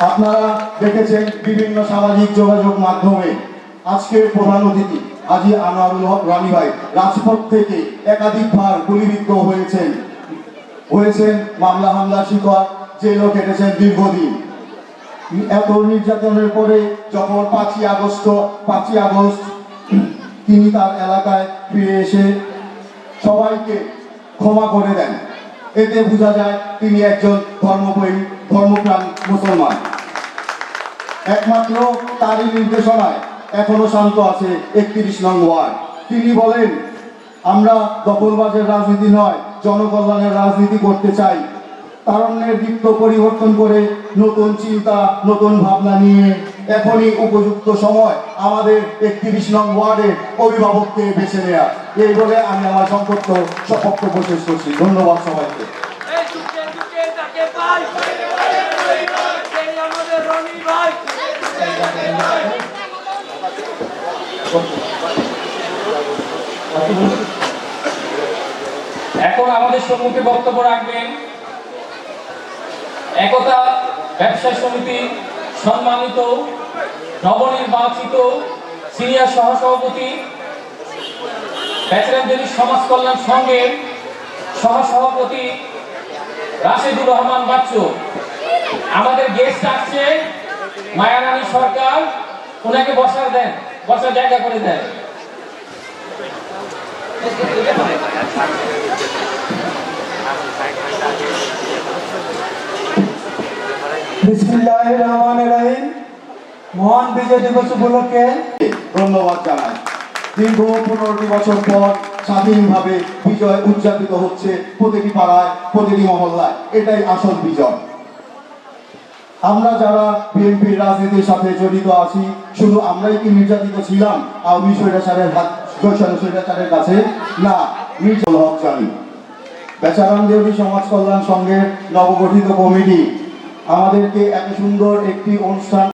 আপনারা দেখেছেন বিভিন্ন সামাজিক যোগাযোগ মাধ্যমে আজকের প্রধান অতিথি আজি আনোয়ারুল হক রানী ভাই রাজপথ থেকে একাধিকবার গুলিবিদ্ধ হয়েছেন। হয়েছেন মামলা হামলা শিকার, জেলও কেটেছেন দীর্ঘদিন। এত নির্যাতনের পরে যখন পাঁচই আগস্ট পাঁচই আগস্ট তিনি তার এলাকায় ফিরে এসে সবাইকে ক্ষমা করে দেন। এতে বোঝা যায় তিনি একজন ধর্মপ্রেমী, ধর্মপ্রাণ মুসলমান। একমাত্র তারই নির্দেশনায় এখনও শান্ত আছে একত্রিশ নং ওয়ার্ড। তিনি বলেন, আমরা দখলবাজের রাজনীতি নয়, জনকল্যাণের রাজনীতি করতে চাই। তারণ্যের দিক্ত পরিবর্তন করে নতুন চিন্তা, নতুন ভাবনা নিয়ে এখনই উপযুক্ত সময় আমাদের একত্রিশ নং ওয়ার্ডের অভিভাবককে বেছে নেওয়া এই বলে আমি আমার সম্পর্ক বক্তব্য শেষ করছি। ধন্যবাদ সবাইকে। এখন আমাদের সম্মুখে বক্তব্য রাখবেন। একতা ব্যবসা সমিতি সম্মানিত, নবনির্বাচিত সিনিয়র সহসভাপতি ব্যাচেলারদের সমাজ কল্যাণ সংঘের সহসভাপতি রাশেদুর রহমান বাচ্চু আমাদের গেস্ট আসছে মায়ারানী সরকার ওনাকে বসার দেন বসার জায়গা করে দেন। বিসমিল্লাহির রহমানির রহিম। মহান বিজয় দিবস উপলক্ষে ধন্যবাদ জানাই। দীর্ঘ পনেরোটি বছর পর স্বাধীনভাবে বিজয় উদযাপিত হচ্ছে প্রতিটি পাড়ায়, প্রতিটি মহল্লায়। এটাই আসল বিজয়। আমরা যারা বিএনপির রাজনীতির সাথে জড়িত আছি, শুধু আমরাই কি নির্যাতিত ছিলাম? আওয়ামী স্বৈরাচারের হাত স্বৈরাচারের কাছে? না নির্জল হক জানি বেচারাম দেবী সমাজ কল্যাণ সংঘের নবগঠিত কমিটি আমাদেরকে এত সুন্দর একটি অনুষ্ঠান